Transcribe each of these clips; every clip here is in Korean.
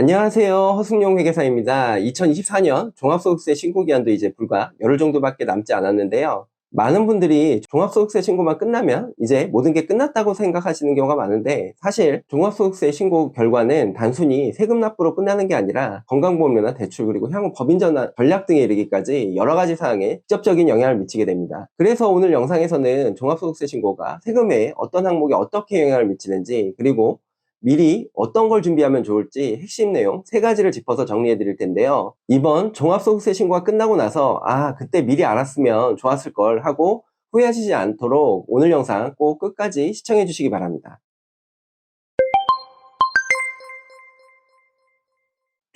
안녕하세요. 허승용 회계사입니다. 2024년 종합소득세 신고 기한도 이제 불과 열흘 정도밖에 남지 않았는데요. 많은 분들이 종합소득세 신고만 끝나면 이제 모든 게 끝났다고 생각하시는 경우가 많은데 사실 종합소득세 신고 결과는 단순히 세금 납부로 끝나는 게 아니라 건강보험료나 대출 그리고 향후 법인 전환 전략 등에 이르기까지 여러 가지 사항에 직접적인 영향을 미치게 됩니다. 그래서 오늘 영상에서는 종합소득세 신고가 세금에 어떤 항목에 어떻게 영향을 미치는지 그리고 미리 어떤 걸 준비하면 좋을지 핵심 내용 세 가지를 짚어서 정리해 드릴 텐데요. 이번 종합소득세 신고가 끝나고 나서 아 그때 미리 알았으면 좋았을 걸 하고 후회하시지 않도록 오늘 영상 꼭 끝까지 시청해 주시기 바랍니다.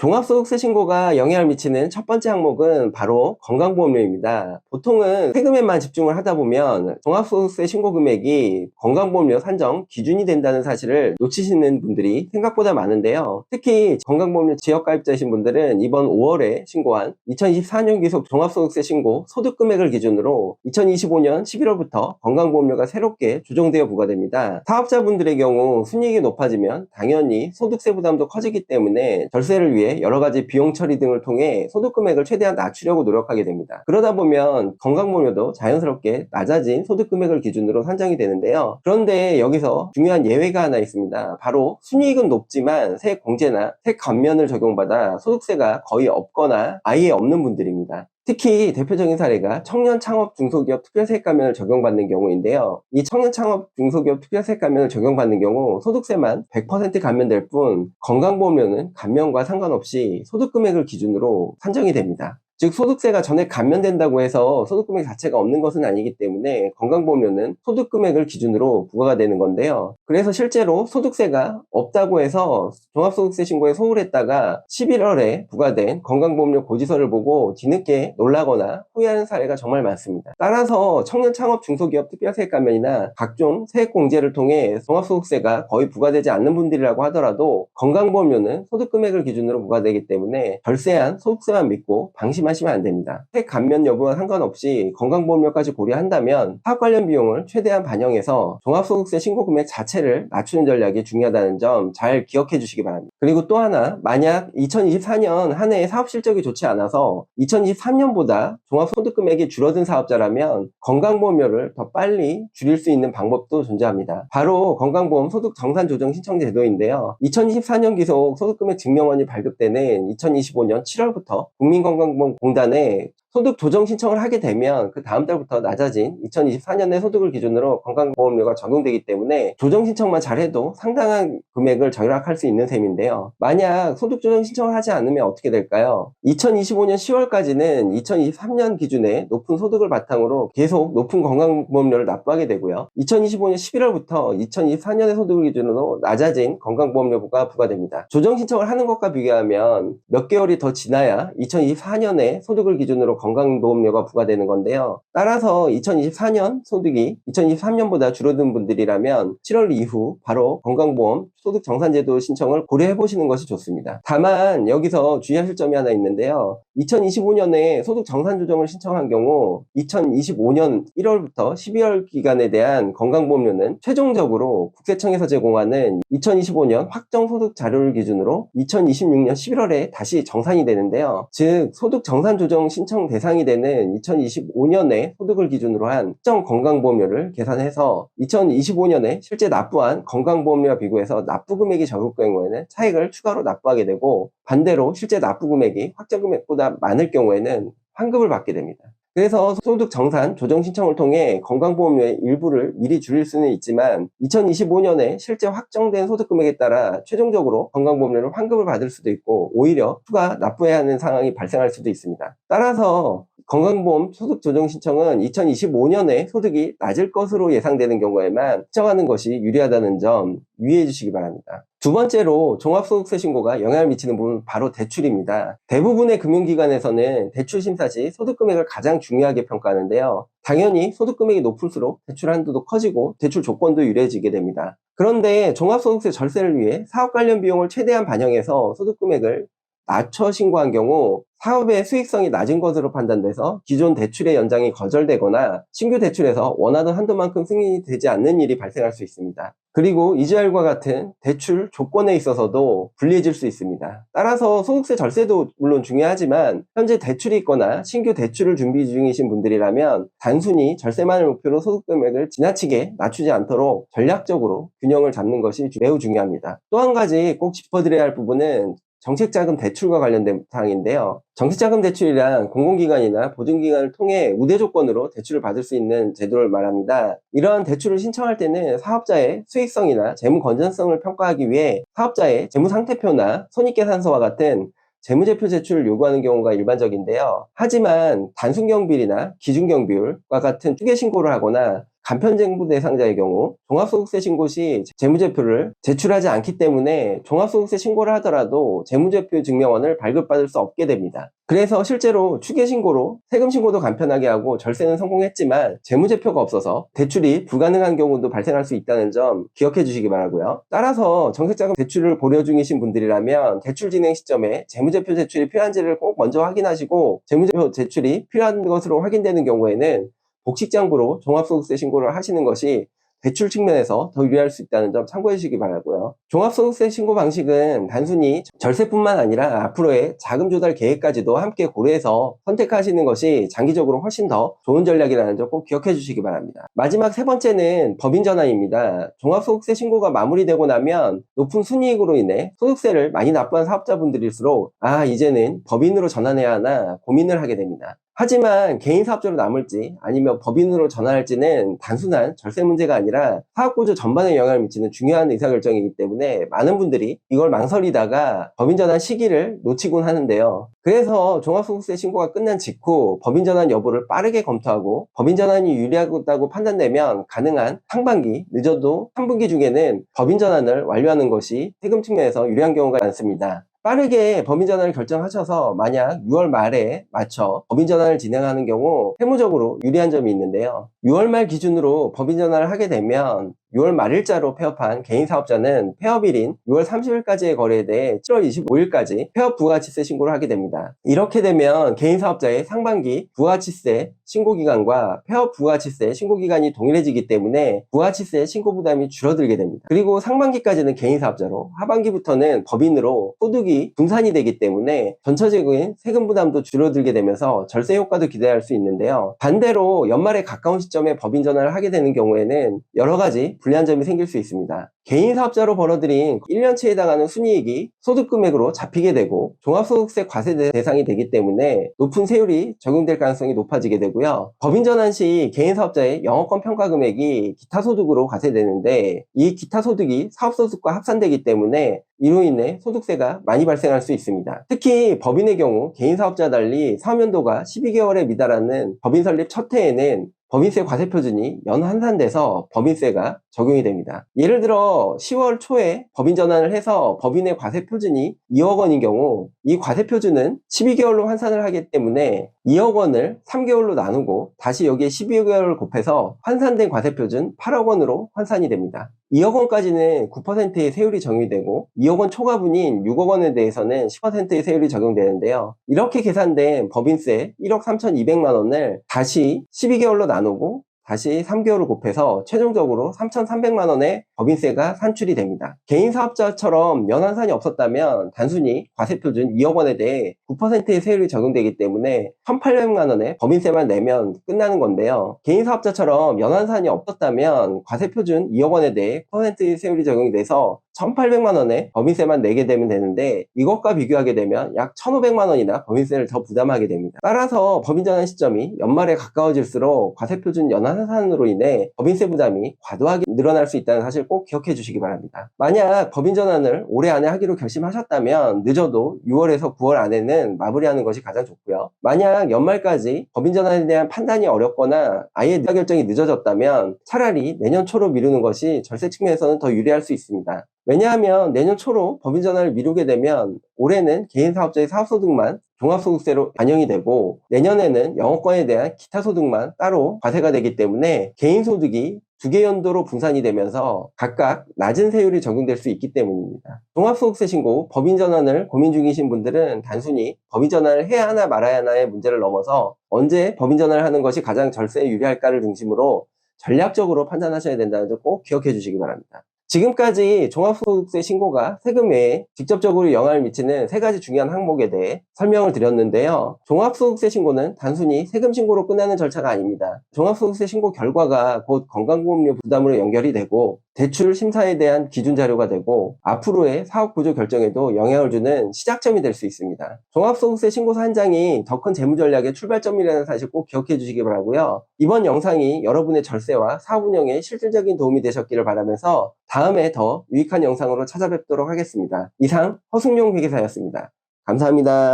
종합소득세 신고가 영향을 미치는 첫 번째 항목은 바로 건강보험료입니다. 보통은 세금에만 집중을 하다 보면 종합소득세 신고 금액이 건강보험료 산정 기준이 된다는 사실을 놓치시는 분들이 생각보다 많은데요. 특히 건강보험료 지역가입자이신 분들은 이번 5월에 신고한 2024년 기속 종합소득세 신고 소득금액을 기준으로 2025년 11월부터 건강보험료가 새롭게 조정되어 부과됩니다. 사업자분들의 경우 순이익이 높아지면 당연히 소득세 부담도 커지기 때문에 절세를 위해 여러 가지 비용 처리 등을 통해 소득 금액을 최대한 낮추려고 노력하게 됩니다. 그러다 보면 건강보험료도 자연스럽게 낮아진 소득 금액을 기준으로 산정이 되는데요. 그런데 여기서 중요한 예외가 하나 있습니다. 바로 순이익은 높지만 세액 공제나 세액 감면을 적용받아 소득세가 거의 없거나 아예 없는 분들입니다. 특히 대표적인 사례가 청년 창업 중소기업 특별세액 감면을 적용받는 경우인데요. 이 청년 창업 중소기업 특별세액 감면을 적용받는 경우 소득세만 100% 감면될 뿐 건강보험료는 감면과 상관없이 소득 금액을 기준으로 산정이 됩니다. 즉 소득세가 전액 감면된다고 해서 소득금액 자체가 없는 것은 아니기 때문에 건강보험료는 소득금액을 기준으로 부과가 되는 건데요. 그래서 실제로 소득세가 없다고 해서 종합소득세 신고에 소홀했다가 11월에 부과된 건강보험료 고지서를 보고 뒤늦게 놀라거나 후회하는 사례가 정말 많습니다. 따라서 청년 창업 중소기업 특별세액 감면이나 각종 세액 공제를 통해 종합소득세가 거의 부과되지 않는 분들이라고 하더라도 건강보험료는 소득금액을 기준으로 부과되기 때문에 절세한 소득세만 믿고 방심하 시면 안 됩니다. 세액 감면 여부와 상관없이 건강보험료까지 고려한다면 사업 관련 비용을 최대한 반영해서 종합소득세 신고 금액 자체를 낮추는 전략이 중요하다는 점 잘 기억해 주시기 바랍니다. 그리고 또 하나 만약 2024년 한 해의 사업 실적이 좋지 않아서 2023년보다 종합소득 금액이 줄어든 사업자라면 건강보험료를 더 빨리 줄일 수 있는 방법도 존재합니다. 바로 건강보험 소득 정산 조정 신청 제도인데요. 2024년 기속 소득금액 증명원이 발급되는 2025년 7월부터 국민건강보험 공단에 소득 조정 신청을 하게 되면 그 다음 달부터 낮아진 2024년의 소득을 기준으로 건강보험료가 적용되기 때문에 조정 신청만 잘해도 상당한 금액을 절약할 수 있는 셈인데요. 만약 소득 조정 신청을 하지 않으면 어떻게 될까요? 2025년 10월까지는 2023년 기준의 높은 소득을 바탕으로 계속 높은 건강보험료를 납부하게 되고요. 2025년 11월부터 2024년의 소득을 기준으로 낮아진 건강보험료가 부과됩니다. 조정 신청을 하는 것과 비교하면 몇 개월이 더 지나야 2024년에 소득을 기준으로 건강보험료가 부과되는 건데요. 따라서 2024년 소득이 2023년보다 줄어든 분들이라면 7월 이후 바로 건강보험 소득 정산제도 신청을 고려해 보시는 것이 좋습니다. 다만 여기서 주의하실 점이 하나 있는데요. 2025년에 소득 정산 조정을 신청한 경우 2025년 1월부터 12월 기간에 대한 건강보험료는 최종적으로 국세청에서 제공하는 2025년 확정 소득 자료를 기준으로 2026년 11월에 다시 정산이 되는데요. 즉 소득 정산 조정 신청 대상이 되는 2025년에 소득을 기준으로 한 특정 건강보험료를 계산해서 2025년에 실제 납부한 건강보험료와 비교해서 납부 금액이 적을 경우에는 차익을 추가로 납부하게 되고 반대로 실제 납부 금액이 확정 금액보다 많을 경우에는 환급을 받게 됩니다. 그래서 소득 정산 조정 신청을 통해 건강보험료의 일부를 미리 줄일 수는 있지만 2025년에 실제 확정된 소득 금액에 따라 최종적으로 건강보험료를 환급을 받을 수도 있고 오히려 추가 납부해야 하는 상황이 발생할 수도 있습니다. 따라서 건강보험 소득 조정 신청은 2025년에 소득이 낮을 것으로 예상되는 경우에만 신청하는 것이 유리하다는 점 유의해 주시기 바랍니다. 두 번째로 종합소득세 신고가 영향을 미치는 부분은 바로 대출입니다. 대부분의 금융기관에서는 대출 심사 시 소득 금액을 가장 중요하게 평가하는데요. 당연히 소득 금액이 높을수록 대출 한도도 커지고 대출 조건도 유리해지게 됩니다. 그런데 종합소득세 절세를 위해 사업 관련 비용을 최대한 반영해서 소득 금액을 낮춰 신고한 경우 사업의 수익성이 낮은 것으로 판단돼서 기존 대출의 연장이 거절되거나 신규 대출에서 원하던 한도만큼 승인이 되지 않는 일이 발생할 수 있습니다. 그리고 이주알과 같은 대출 조건에 있어서도 불리해질 수 있습니다. 따라서 소득세 절세도 물론 중요하지만 현재 대출이 있거나 신규 대출을 준비 중이신 분들이라면 단순히 절세만을 목표로 소득 금액을 지나치게 낮추지 않도록 전략적으로 균형을 잡는 것이 매우 중요합니다. 또 한 가지 꼭 짚어드려야 할 부분은 정책자금 대출과 관련된 사항인데요. 정책자금 대출이란 공공기관이나 보증기관을 통해 우대 조건으로 대출을 받을 수 있는 제도를 말합니다. 이러한 대출을 신청할 때는 사업자의 수익성이나 재무 건전성을 평가하기 위해 사업자의 재무 상태표나 손익계산서와 같은 재무제표 제출을 요구하는 경우가 일반적인데요. 하지만 단순경비율이나 기준경비율과 같은 추계 신고를 하거나 간편정부 대상자의 경우 종합소득세 신고 시 재무제표를 제출하지 않기 때문에 종합소득세 신고를 하더라도 재무제표 증명원을 발급받을 수 없게 됩니다. 그래서 실제로 추계 신고로 세금 신고도 간편하게 하고 절세는 성공했지만 재무제표가 없어서 대출이 불가능한 경우도 발생할 수 있다는 점 기억해 주시기 바라고요. 따라서 정책자금 대출을 고려 중이신 분들이라면 대출 진행 시점에 재무제표 제출이 필요한지를 꼭 먼저 확인하시고 재무제표 제출이 필요한 것으로 확인되는 경우에는 복식장부로 종합소득세 신고를 하시는 것이 대출 측면에서 더 유리할 수 있다는 점 참고해 주시기 바라고요. 종합소득세 신고 방식은 단순히 절세뿐만 아니라 앞으로의 자금 조달 계획까지도 함께 고려해서 선택하시는 것이 장기적으로 훨씬 더 좋은 전략이라는 점 꼭 기억해 주시기 바랍니다. 마지막 세 번째는 법인 전환입니다. 종합소득세 신고가 마무리되고 나면 높은 순이익으로 인해 소득세를 많이 납부한 사업자분들일수록 아 이제는 법인으로 전환해야 하나 고민을 하게 됩니다. 하지만 개인 사업자로 남을지 아니면 법인으로 전환할지는 단순한 절세 문제가 아니라 사업구조 전반에 영향을 미치는 중요한 의사결정이기 때문에 많은 분들이 이걸 망설이다가 법인 전환 시기를 놓치곤 하는데요. 그래서 종합소득세 신고가 끝난 직후 법인 전환 여부를 빠르게 검토하고 법인 전환이 유리하다고 판단되면 가능한 상반기 늦어도 3분기 중에는 법인 전환을 완료하는 것이 세금 측면에서 유리한 경우가 많습니다. 빠르게 법인 전환을 결정하셔서 만약 6월 말에 맞춰 법인 전환을 진행하는 경우 세무적으로 유리한 점이 있는데요. 6월 말 기준으로 법인 전환을 하게 되면 6월 말일자로 폐업한 개인 사업자는 폐업일인 6월 30일까지의 거래에 대해 7월 25일까지 폐업 부가치세 신고를 하게 됩니다. 이렇게 되면 개인 사업자의 상반기 부가치세 신고 기간과 폐업 부가치세 신고 기간이 동일해지기 때문에 부가치세 신고 부담이 줄어들게 됩니다. 그리고 상반기까지는 개인 사업자로 하반기부터는 법인으로 소득이 분산이 되기 때문에 전체적인 세금 부담도 줄어들게 되면서 절세 효과도 기대할 수 있는데요. 반대로 연말에 가까운 시점에 법인 전환을 하게 되는 경우에는 여러 가지 불리한 점이 생길 수 있습니다. 개인 사업자로 벌어들인 1년치에 해당하는 순이익이 소득 금액으로 잡히게 되고 종합소득세 과세 대상이 되기 때문에 높은 세율이 적용될 가능성이 높아지게 되고요. 법인 전환 시 개인 사업자의 영업권 평가 금액이 기타 소득으로 과세되는데 이 기타 소득이 사업 소득과 합산되기 때문에 이로 인해 소득세가 많이 발생할 수 있습니다. 특히 법인의 경우 개인 사업자 달리 사업연도가 12개월에 미달하는 법인 설립 첫 해에는 법인세 과세 표준이 연 환산돼서 법인세가 적용이 됩니다. 예를 들어 10월 초에 법인 전환을 해서 법인의 과세 표준이 2억 원인 경우 이 과세 표준은 12개월로 환산을 하기 때문에 2억 원을 3개월로 나누고 다시 여기에 12개월을 곱해서 환산된 과세 표준 8억 원으로 환산이 됩니다. 2억 원까지는 9%의 세율이 적용이 되고 2억 원 초과분인 6억 원에 대해서는 10%의 세율이 적용되는데요. 이렇게 계산된 법인세 1억 3,200만 원을 다시 12개월로 나누고 다시 3개월을 곱해서 최종적으로 3,300만 원의 법인세가 산출이 됩니다. 개인 사업자처럼 연환산이 없었다면 단순히 과세표준 2억 원에 대해 9%의 세율이 적용되기 때문에 1,800만 원의 법인세만 내면 끝나는 건데요. 개인 사업자처럼 연환산이 없었다면 과세표준 2억 원에 대해 9%의 세율이 적용이 돼서 1,800만 원의 법인세만 내게 되면 되는데 이것과 비교하게 되면 약 1,500만 원이나 법인세를 더 부담하게 됩니다. 따라서 법인 전환 시점이 연말에 가까워질수록 과세표준 연환산으로 인해 법인세 부담이 과도하게 늘어날 수 있다는 사실 꼭 기억해 주시기 바랍니다. 만약 법인 전환을 올해 안에 하기로 결심하셨다면 늦어도 6월에서 9월 안에는 마무리하는 것이 가장 좋고요. 만약 연말까지 법인 전환에 대한 판단이 어렵거나 아예 의사 결정이 늦어졌다면 차라리 내년 초로 미루는 것이 절세 측면에서는 더 유리할 수 있습니다. 왜냐하면 내년 초로 법인 전환을 미루게 되면 올해는 개인 사업자의 사업소득만 종합소득세로 반영이 되고 내년에는 영업권에 대한 기타 소득만 따로 과세가 되기 때문에 개인 소득이 두 개 연도로 분산이 되면서 각각 낮은 세율이 적용될 수 있기 때문입니다. 종합소득세 신고 법인 전환을 고민 중이신 분들은 단순히 법인 전환을 해야 하나 말아야 하나의 문제를 넘어서 언제 법인 전환을 하는 것이 가장 절세에 유리할까를 중심으로 전략적으로 판단하셔야 된다는 점 꼭 기억해 주시기 바랍니다. 지금까지 종합소득세 신고가 세금 외에 직접적으로 영향을 미치는 세 가지 중요한 항목에 대해 설명을 드렸는데요. 종합소득세 신고는 단순히 세금 신고로 끝나는 절차가 아닙니다. 종합소득세 신고 결과가 곧 건강보험료 부담으로 연결이 되고 대출 심사에 대한 기준 자료가 되고 앞으로의 사업 구조 결정에도 영향을 주는 시작점이 될 수 있습니다. 종합소득세 신고서 한 장이 더 큰 재무 전략의 출발점이라는 사실 꼭 기억해 주시기 바라고요. 이번 영상이 여러분의 절세와 사업 운영에 실질적인 도움이 되셨기를 바라면서 다음에 더 유익한 영상으로 찾아뵙도록 하겠습니다. 이상 허승용 회계사였습니다. 감사합니다.